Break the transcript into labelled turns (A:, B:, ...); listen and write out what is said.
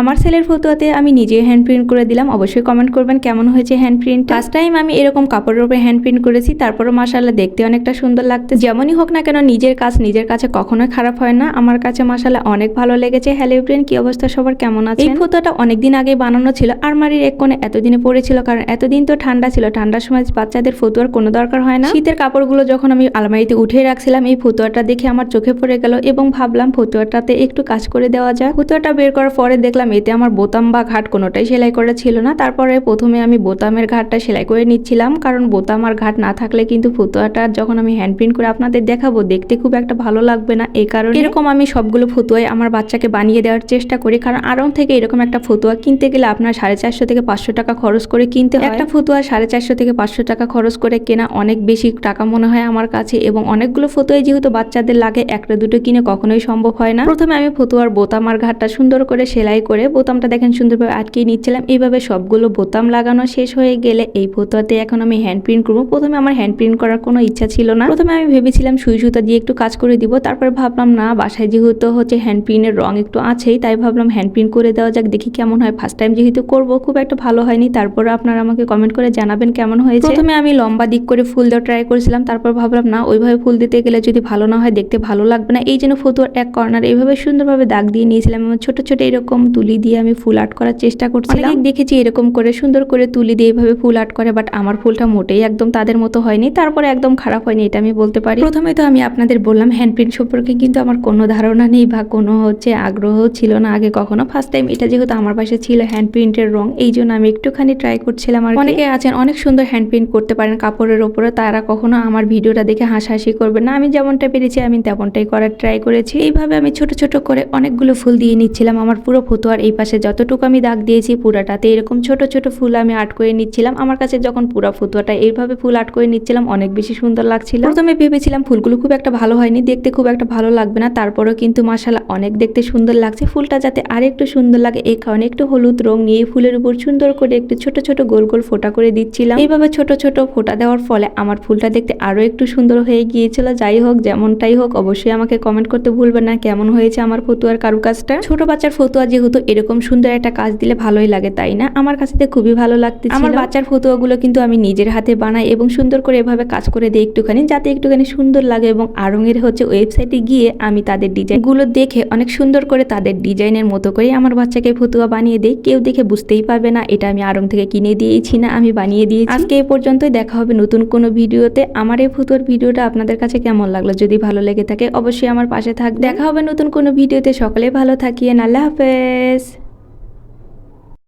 A: আমার ছেলের ফতুয়াতে আমি নিজে হ্যান্ড প্রিন্ট করে দিলাম। অবশ্যই কমেন্ট করবেন কেমন হয়েছে হ্যান্ড প্রিন্ট ফার্স্ট টাইম আমি এরকম কাপড়ের উপরে হ্যান্ড প্রিন্ট করেছি, তারপরও মাসাল্লাহ দেখতে অনেকটা সুন্দর লাগতে যেমনই হোক না কেন, নিজের কাজ, নিজের কাছে কখনোই খারাপ হয় না। আমার কাছে মাসাল্লাহ অনেক ভালো লেগেছে। হ্যালো ফ্রেন্ড কি অবস্থা? সবার কেমন আছে এই ফতুয়াটা অনেকদিন আগে বানানো ছিল। আলমারির এক কোণে এতদিনে পড়েছিল, কারণ এতদিন তো ঠান্ডা ছিল। ঠান্ডার সময় বাচ্চাদের ফতুয়ার কোনো দরকার হয় না। শীতের কাপড়গুলো যখন আমি আলমারিতে উঠে রাখছিলাম, এই ফতুয়াটা দেখে আমার চোখে পড়ে গেল এবং ভাবলাম ফতুয়াটাতে একটু কাজ করে দেওয়া যায় ফতুয়াটা বের করার পরে দেখলাম এতে আমার বোতাম বা ঘাট কোনোটাই সেলাই করা ছিল না। তারপরে প্রথমে আমি বোতামের ঘাটটা সেলাই করে নিচ্ছিলাম, কারণ বোতাম আর ঘাট না থাকলে কিন্তু ফতুয়াটা যখন আমি হ্যান্ড প্রিন্ট করে আপনাদের দেখাবো, দেখতে খুব একটা ভালো লাগবে না। এই কারণে এরকম আমি সবগুলো ফতুয়াই আমার বাচ্চাকে বানিয়ে দেওয়ার চেষ্টা করি, কারণ আরং থেকে এরকম একটা ফতুয়া কিনতে গেলে আপনার সাড়ে চারশো থেকে পাঁচশো টাকা খরচ করে কিনতে হয়। একটা ফতুয়া সাড়ে চারশো থেকে পাঁচশো টাকা খরচ করে কেনা অনেক বেশি টাকা মনে হয় আমার কাছে, এবং অনেকগুলো ফতুয়াই যেহেতু বাচ্চাদের লাগে, একটা দুটো কিনে কখনোই সম্ভব হয় না। প্রথমে আমি ফতুয়ার বোতাম আর ঘাটটা সুন্দর করে সেলাই করে বোতামটা দেখেন সুন্দরভাবে আটকে নিচ্ছিলাম। এইভাবে সবগুলো বোতাম লাগানো শেষ হয়ে গেলে এই ফতুয়াতে এখন আমি হ্যান্ড প্রিন্ট করব। প্রথমে আমার হ্যান্ড প্রিন্ট করার কোনো ইচ্ছা ছিল না। প্রথমে আমি ভেবেছিলাম সুই সুতা দিয়ে একটু কাজ করে দিব। তারপরে ভাবলাম, না, বাসায় যেহেতু হচ্ছে হ্যান্ড প্রিন্টের রং একটু আছেই, তাই ভাবলাম হ্যান্ড প্রিন্ট করে দেওয়া যাক, দেখি কেমন হয়। ফার্স্ট টাইম যেহেতু করব, খুব একটা ভালো হয়নি। তারপরে আপনারা আমাকে কমেন্ট করে জানাবেন কেমন হয়েছে। প্রথমে আমি লম্বা দিক করে ফুল দেওয়া ট্রাই করেছিলাম। তারপর ভাবলাম, না, ওইভাবে ফুল দিতে গেলে যদি ভালো না হয়, দেখতে ভালো লাগবে না। এই জন্য ফতুয়ার এক কর্নার এইভাবে সুন্দরভাবে দাগ দিয়ে নিয়েছিলাম। এবং ছোট ছোট এরকম তুলি দিয়ে আমি ফুল আর্ট করার চেষ্টা করছিলাম। অনেক দেখেছি এরকম করে সুন্দর করে তুলি দিয়ে এইভাবে ফুল আর্ট করে বাট আমার ফুলটা মোটেই একদম তাদের মতো হয়নি। তারপরে একদম খারাপ হয়নি এটা আমি বলতে পারি। প্রথমে তো আমি আপনাদের বললাম হ্যান্ড প্রিন্ট সম্পর্কে কিন্তু আমার কোনো ধারণা নেই বা কোনো হচ্ছে আগ্রহ ছিল না আগে কখনো। ফার্স্ট টাইম এটা যেহেতু আমার পাশে ছিল হ্যান্ড প্রিন্টের রং এই জন্য আমি একটুখানি ট্রাই করছিলাম আর অনেকে আছেন অনেক সুন্দর হ্যান্ড প্রিন্ট করতে পারেন কাপড়ের ওপরে তারা কখনো আমার ভিডিওটা দেখে হাসাহাসি করবে না। আমি যেমনটা পেরেছি আমি তেমনটাই করার ট্রাই করেছি। এইভাবে আমি ছোট ছোট করে অনেকগুলো ফুল দিয়ে নিচ্ছিলাম। আমার পুরো ফতুয়ার এই পাশে যতটুকু আমি দাগ দিয়েছি পুরাটাতে এরকম ছোট ছোট ফুল আমি আর্ট করে নিচ্ছিলাম। আমার কাছে যখন পুরা ফুতুয়াটা এইভাবে ফুল আর্ট করে নিচ্ছিলাম, অনেক বেশি সুন্দর লাগছিল। প্রথমে ভেবেছিলাম ফুলগুলো খুব একটা ভালো হয়নি, দেখতে খুব একটা ভালো লাগবে না, তারপরেও কিন্তু মাসালা অনেক দেখতে সুন্দর লাগছে। ফুলটা যাতে আর একটু সুন্দর লাগে, এই কারণে একটু হলুদ রং নিয়ে ফুলের উপর সুন্দর করে একটু ছোট ছোট গোল গোল ফোটা করে দিচ্ছিলাম। এইভাবে ছোট ছোট ফোটা দেওয়ার ফলে আমার ফুলটা দেখতে আরও একটু সুন্দর হয়ে গিয়েছিল। যাই হোক, যেমনটাই হোক, অবশ্যই আমাকে কমেন্ট করতে ভুলবেন না, কেমন হয়েছে আমার ফতুয়ার কারুকাজটা? ছোট বাচ্চার ফতুয়া যেহেতু এরকম সুন্দর একটা কাজ দিলে ভালোই লাগে, তাই না? আমার কাছে খুবই ভালো লাগতে আমার বাচ্চার ফতুয়াগুলো কিন্তু আমি নিজের হাতে বানাই এবং সুন্দর করে এভাবে কাজ করে দিই একটুখানি, যাতে একটুখানি সুন্দর লাগে এবং আরঙের হচ্ছে ওয়েবসাইটে গিয়ে আমি তাদের ডিজাইনগুলো দেখে, অনেক সুন্দর করে তাদের ডিজাইনের মতো করে আমার বাচ্চাকে ফতুয়া বানিয়ে দেই। কেউ দেখে বুঝতেই পারবে না, এটা আমি আরং থেকে কিনে দিয়েছি না, আমি বানিয়ে দিয়েছি। আজকে এই পর্যন্তই, দেখা হবে নতুন কোনো ভিডিওতে। আমার এই ফতুয়ার ভিডিওটা আপনাদের কাছে কেমন লাগল? যদি ভালো লেগে থাকে, অবশ্যই আমার পাশে থাক দেখা হবে নতুন কোনো ভিডিওতে, সকলে ভালো থাকিয়েন, আল্লাহ হাফেজ। tardes.